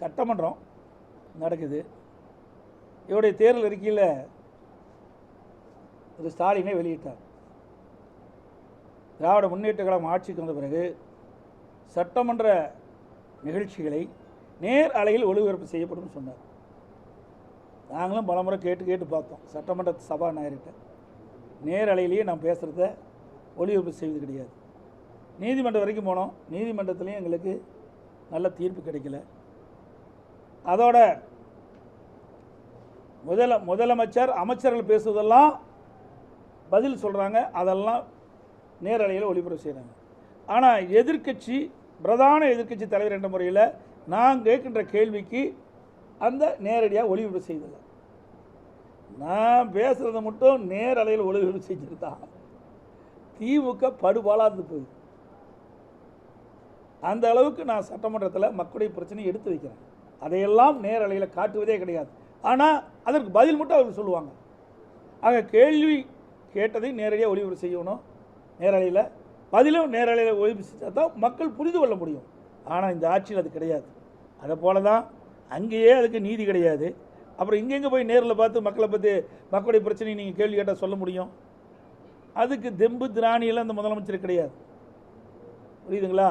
சட்டமன்றம் நடக்குது. இவருடைய தேர்தல் அறிக்கையில் ஒரு ஸ்டாலினே வெளியிட்டார். திராவிட முன்னேற்ற கழகம் ஆட்சிக்கு வந்த பிறகு சட்டமன்ற நிகழ்ச்சிகளை நேர் அலையில் ஒளிபரப்பு செய்யப்படும் சொன்னார். நாங்களும் பலமுறை கேட்டு கேட்டு பார்த்தோம். சட்டமன்ற சபாநாயகர்கிட்ட நேர் அலையிலேயே நான் பேசுகிறத ஒளிபரப்பு செய்வது கிடையாது. நீதிமன்றம் வரைக்கும் போனோம். நீதிமன்றத்துலேயும் எங்களுக்கு நல்ல தீர்ப்பு கிடைக்கல. அதோட முதல முதலமைச்சர் அமைச்சர்கள் பேசுவதெல்லாம் பதில் சொல்கிறாங்க அதெல்லாம் நேரலையில் ஒளிபரப்பு செய்கிறாங்க ஆனால் எதிர்க்கட்சி பிரதான எதிர்க்கட்சி தலைவர் என்ற முறையில் நான் கேட்கின்ற கேள்விக்கு அந்த நேரடியாக ஒளிபரப்பு செய்ததில்லை நான் பேசுகிறத மட்டும் நேரலையில் ஒளிபரப்பு செஞ்சது திமுக படுபாலாது போகுது அந்த அளவுக்கு நான் சட்டமன்றத்தில் மக்களுடைய பிரச்சனையை எடுத்து வைக்கிறேன். அதையெல்லாம் நேரலையில் காட்டுவதே கிடையாது. ஆனால் அதற்கு பதில் மட்டும் அவர் சொல்லுவாங்க. ஆக கேள்வி கேட்டதை நேரடியாக ஒளிபரப்பு செய்யணும். நேரலையில் பதிலும் நேரலையில் ஒளிபரப்பு செஞ்சால் தான் மக்கள் புரிந்து கொள்ள முடியும். ஆனால் இந்த ஆட்சியில் அது கிடையாது. அதை போல தான் அங்கேயே அதுக்கு நீதி கிடையாது. அப்புறம் இங்கெங்கே போய் நேரில் பார்த்து மக்களை பற்றி மக்களுடைய பிரச்சனையை நீங்கள் கேள்வி கேட்டால் சொல்ல முடியும்? அதுக்கு தெம்பு திராணியெல்லாம் அந்த முதலமைச்சர் கிடையாது. புரியுதுங்களா?